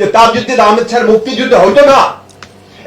যে তাজউদ্দিন আহমেদ স্যার মুক্তিযুদ্ধ হতো না,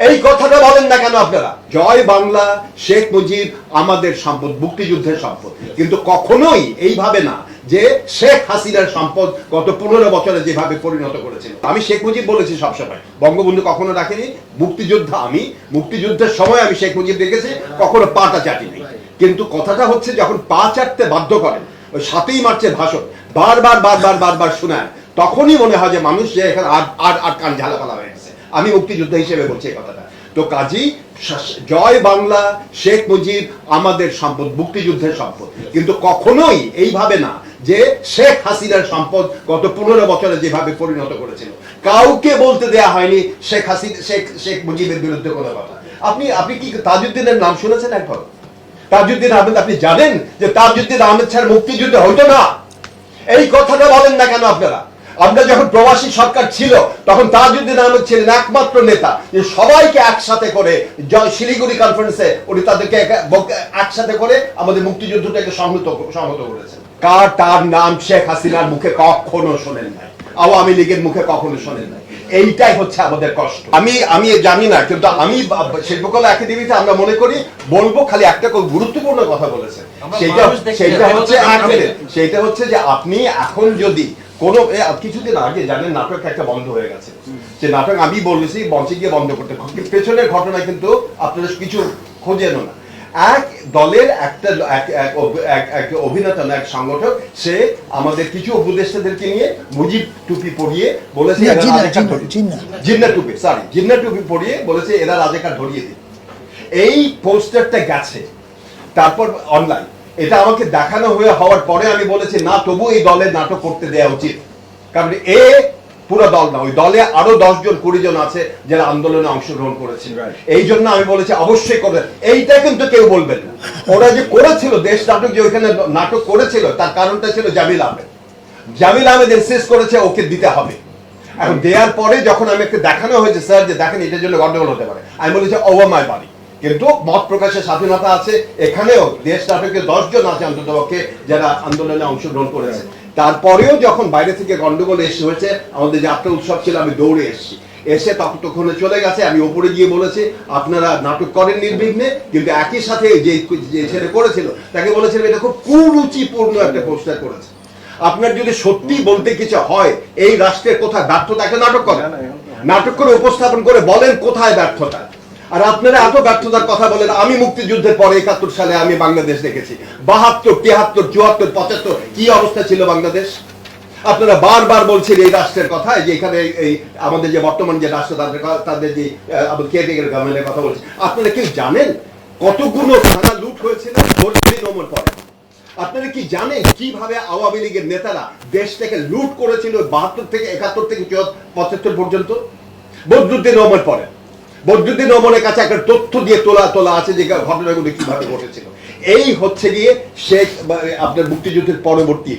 এই কথাটা বলেন না কেন আপনারা? জয় বাংলা, শেখ মুজিব আমাদের সম্পদ, মুক্তিযুদ্ধের সম্পদ। কিন্তু কখনোই এইভাবে না যে শেখ হাসিনার সম্পদ গত পনেরো বছরে যেভাবে পরিণত করেছিল। আমি শেখ মুজিব বলেছি সবসময়। বঙ্গবন্ধু কখনো রাখেনি মুক্তিযোদ্ধা আমি, মুক্তিযুদ্ধের সময় আমি শেখ মুজিব দেখেছি, কখনো পাটা চাটিনি। কিন্তু কথাটা হচ্ছে যখন পা চাটতে বাধ্য করেন, ওই সাতই মার্চের ভাষণ, বারবার বারবার বারবার শোনায় তখনই মনে হয় যে মানুষ যে এখানে আর আর কান ঝালাপালা হয়ে গেছে। আমি মুক্তিযোদ্ধা হিসেবে বলছি এই কথাটা। তো কাজী জয় বাংলা, শেখ মুজিব আমাদের সম্পদ, মুক্তিযুদ্ধের সম্পদ। কিন্তু কখনোই এইভাবে না যে শেখ হাসিনার সম্পদ গত পনেরো বছরে যেভাবে পরিণত করেছিল। কাউকে বলতে দেয়া হয়নি শেখ হাসিনা, শেখ শেখ মুজিবের বিরুদ্ধে কোনো কথা। আপনি আপনি কি তাজউদ্দিনের নাম শুনেছেন একবার? তাজউদ্দিন আহমেদ, আপনি জানেন যে তাজউদ্দিন আহমেদ স্যার মুক্তিযুদ্ধ হইতো না? এই কথাটা বলেন না কেন আপনারা? আমরা যখন প্রবাসী সরকার ছিল তখন তাজউদ্দিন আহমেদ ছিলেন একমাত্র নেতা। যে সবাইকে একসাথে করে শিলিগুড়ি কনফারেন্সে উনি তাদেরকে একসাথে করে আমাদের মুক্তিযুদ্ধটাকে সংহত সংহত করেছেন। কার তার নাম শেখ হাসিনার মুখে কখনো শোনেন নাই। আওয়ামী লীগের মুখে কখনো শোনেন নাই। এইটাই হচ্ছে আমাদের কষ্ট। আমি আমি জানি না কিন্তু আমি শিল্পকলা একাডেমিতে আমরা মনে করি বলব খালি একটা খুব গুরুত্বপূর্ণ কথা বলেছে। সেইটা সেইটা হচ্ছে। সেইটা হচ্ছে যে আপনি এখন যদি কোনো কিছুদিন আগে জানেন নাটক একটা বন্ধ হয়ে গেছে। সে নাটক আমি বলেছি মঞ্চে গিয়ে বন্ধ করতে। পেছনের ঘটনা কিন্তু আপনারা কিছু খোঁজেন না। এক দলের একটা এক- এক অভ- এক- এক অভিনেতা না এক সংগঠক সে আমাদের কিছু উপদেষ্টাদেরকে নিয়ে মুজিব টুপি পরিয়ে বলেছে। জিন্না টুপি সরি জিন্না টুপি পরিয়ে বলেছে এরা রাজাকার ধরিয়ে দিন এই পোস্টারটা গেছে তারপর অনলাইন এটা আমাকে দেখানো হয়ে হওয়ার পরে আমি বলেছি না তবু এই দলের নাটক করতে দেওয়া উচিত। কারণ এ পুরো দল না ওই দলে আরও দশ জন কুড়ি জন আছে যারা আন্দোলনে অংশগ্রহণ করেছিল এই জন্য আমি বলেছি অবশ্যই করবেন এইটা কিন্তু কেউ বলবেন না। ওরা যে করেছিল দেশ নাটক যে ওইখানে নাটক করেছিল তার কারণটা ছিল জামিল আহমেদ। জামিল আহমেদ ইনসিস্ট করেছে ওকে দিতে হবে। এখন দেওয়ার পরে যখন আমি একটা দেখানো হয়েছে স্যার যে দেখেন এটার জন্য গন্ডগোল হতে পারে। আমি বলেছি ওভামায় বাড়ি। কিন্তু মত প্রকাশের স্বাধীনতা আছে এখানেও দেশ নাটকে দশজন আছে অন্ততপক্ষে যারা আন্দোলনে অংশগ্রহণ করেছে। তারপরেও যখন বাইরে থেকে গন্ডগোল এসে হয়েছে আমাদের যাত্রা উৎসব ছিল আমি দৌড়ে এসেছি। এসে তখন তখন চলে গেছে আমি ওপরে গিয়ে বলেছি আপনারা নাটক করেন নির্বিঘ্নে। কিন্তু একই সাথে যে যে ছেলে করেছিল তাকে বলেছিলাম এটা খুব কুরুচিপূর্ণ একটা পোস্টার করেছে। আপনার যদি সত্যি বলতে কিছু হয় এই রাষ্ট্রের কোথায় ব্যর্থতাকে নাটক করেন। নাটক করে উপস্থাপন করে বলেন কোথায় ব্যর্থতা? আর আপনারা এত ব্যর্থতার কথা বলেন, আমি মুক্তিযুদ্ধের পরে একাত্তর সালে আমি বাংলাদেশ দেখেছি। বাহাত্তর তিয়াত্তর চুয়াত্তর, পঁচাত্তর, কি অবস্থা ছিল বাংলাদেশ? আপনারা বারবার বলছেন এই রাষ্ট্রের কথা যে এখানে এই আমাদের যে বর্তমান যে রাষ্ট্র, তাদের তাদের যে কেয়ারটেকার গভর্নমেন্টের কথা বলছে। আপনারা কি জানেন কতগুলো থানা লুট হয়েছিল দিন পরে? আপনারা কি জানেন কীভাবে আওয়ামী লীগের নেতারা দেশ থেকে লুট করেছিল বাহাত্তর থেকে একাত্তর থেকে পঁচাত্তর পর্যন্ত? বদরুদ্দিন ওমর পরে। বদরুদ্দিন ওমরের কাছে একটা তথ্য দিয়ে তোলা তোলা আছে যে ঘটনাগুলো কীভাবে ঘটেছিল। এই হচ্ছে গিয়ে শেখ আপনার মুক্তিযুদ্ধের পরবর্তী